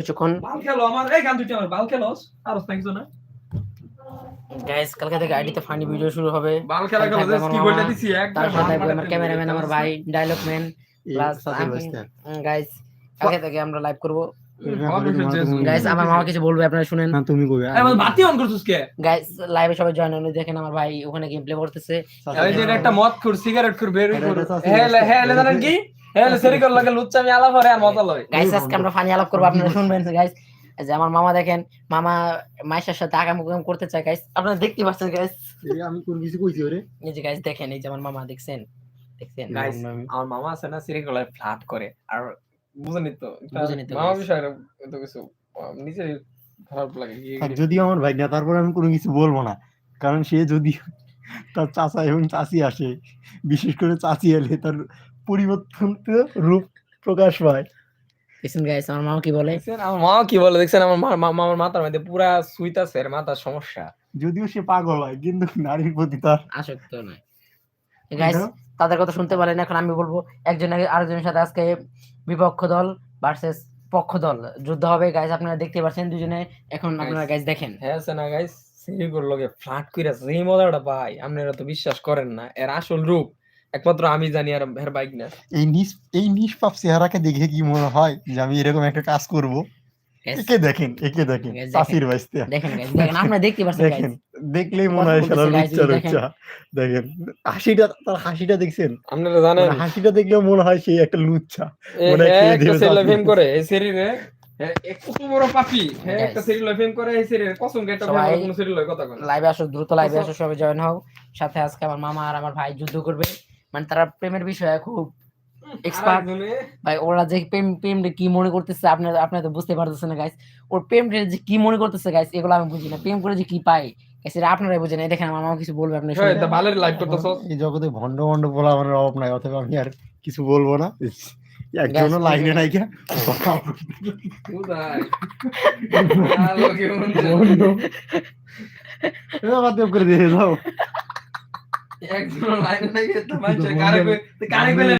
কিছুক্ষণ। বাল খেলো আমার। এই গান দুটি আমার বাল খেলোস আর কিছু না। গাইস কালকে থেকে আইডিতে ফানি ভিডিও শুরু হবে। বাল খেলা খেলো কি বলতে দিছি একবার আমার ক্যামেরাম্যান আমার ভাই ডায়লগ ম্যান প্লাস গাইস কালকে থেকে আমরা লাইভ করব। গাইস আমার মামা কিছু বলবে আপনারা শুনেন। না তুমি কইবে আমার বাতি অন করছিস কে? গাইস লাইভে সবাই জয়েন হন দেখেন আমার ভাই ওখানে গেম প্লে করতেছে এই যে একটা মদ খুর সিগারেট খুর বের এটা খুর। হেলে জানেন কি? গাইস আজকে আমরা ফানি আলাপ করব আপনারা শুনবেন গাইস যে আমার মামা দেখেন মামা মাইশার সাথে আগাম করতে চায় গাইস আপনারা দেখতে পাচ্ছেন গাইস আমি কোন কিছু কইছি ওরে? এই যে গাইস দেখেন এই যে আমার মামা দেখছেন? দেখছেন? Guys, আমার মামা আছে না সিরি গলায় ফ্ল্যাট করে। আর বুঝেনি তো বুঝেনি তো, মামা বিষয় তো কিছু নিজের খারাপ লাগে আর যদিও আমার ভাই না তারপরে আমি কোনো কিছু বলব না। কারণ সে যদি তার চাচা এবং চাচি আসে বিশেষ করে চাচি এলে তার পরিবর্তন রূপ প্রকাশ পায় দেখছেন গাইস আমার মামা কি বলে? দেখছেন আমার মা কি বলে? দেখছেন আমার মামার মাথার মধ্যে পুরা সুইট আছে এর মাথার সমস্যা। যদিও সে পাগল হয় কিন্তু নারীর প্রতি তার আসক্ত নয়। গাইস তাদের কথা শুনতে পারেন এখন আমি বলব একজন আগে- আরেকজনের সাথে আজকে বিপক্ষ দল ভার্সেস পক্ষ দল যুদ্ধ হবে। গাইস আপনারা দেখতে পাচ্ছেন দুজনে এখন আপনারা গাইস দেখেন। হ্যাঁ আছে না গাইস সিরি গুলো লগে ফ্ল্যাট কইরা এই মজাটা পাই আপনারা তো বিশ্বাস করেন না এর আসল রূপ। একমাত্র আমি জানি আর এর বাইক না। এই নিস এই নিষ্পাপ চেহারাকে দেখে কি মনে হয় যে আমি এরকম একটা কাজ করব? একে দেখেন একে দেখেন দেখেন। বাইসতে দেখেন দেখেন আপনারা দেখতে পাচ্ছেন দেখেন গাইস দেখলেই মনে হয় guys, লুচ্চা দেখেন। লুচ্চা দেখেন হাসিটা তার হাসিটা দেখছেন? আপনারা জানেন। মানে হাসিটা দেখলেও মনে হয় সেই একটা লুচ্চা। মনে হয় একটা সেরি চাকরি। ফেম করে এই শরীরে কত বড় পাপি। হ্যাঁ একটা সেরি ফেম করে এই শরীরে কসম কে একটা কোনো সেরি কথা কয় লাইভে আসো দ্রুত লাইভে আসো সবাই জয়েন হও। সাথে আজকে আমার মামা আর আমার ভাই যুদ্ধ করবে। মানে তারা প্রেমের বিষয়ে খুব। আরেকজনে- ভাই ওরা যে প্রেম প্রেম কি মনে করতেছে আপনার আপনারা তো বুঝতে পারতেছেন না গাইস ওর প্রেম যে কি মনে করতেছে গাইস এগুলো আমি বুঝি না। প্রেম করে যে কি পাই গাইস এটা আপনারাই বুঝেন। এই দেখেন আমার মামা কিছু বলবে আপনি হ্যাঁ, লাইভ করতেছস এই জগতে ভন্ড ভন্ড বলা আমার অভাব নাই অথবা আমি আর কিছু বলব না। একজনও লাইনে নাই কে? করে দিয়ে যাও। একজন লাইনে নাই তো মানুষ কারে কারে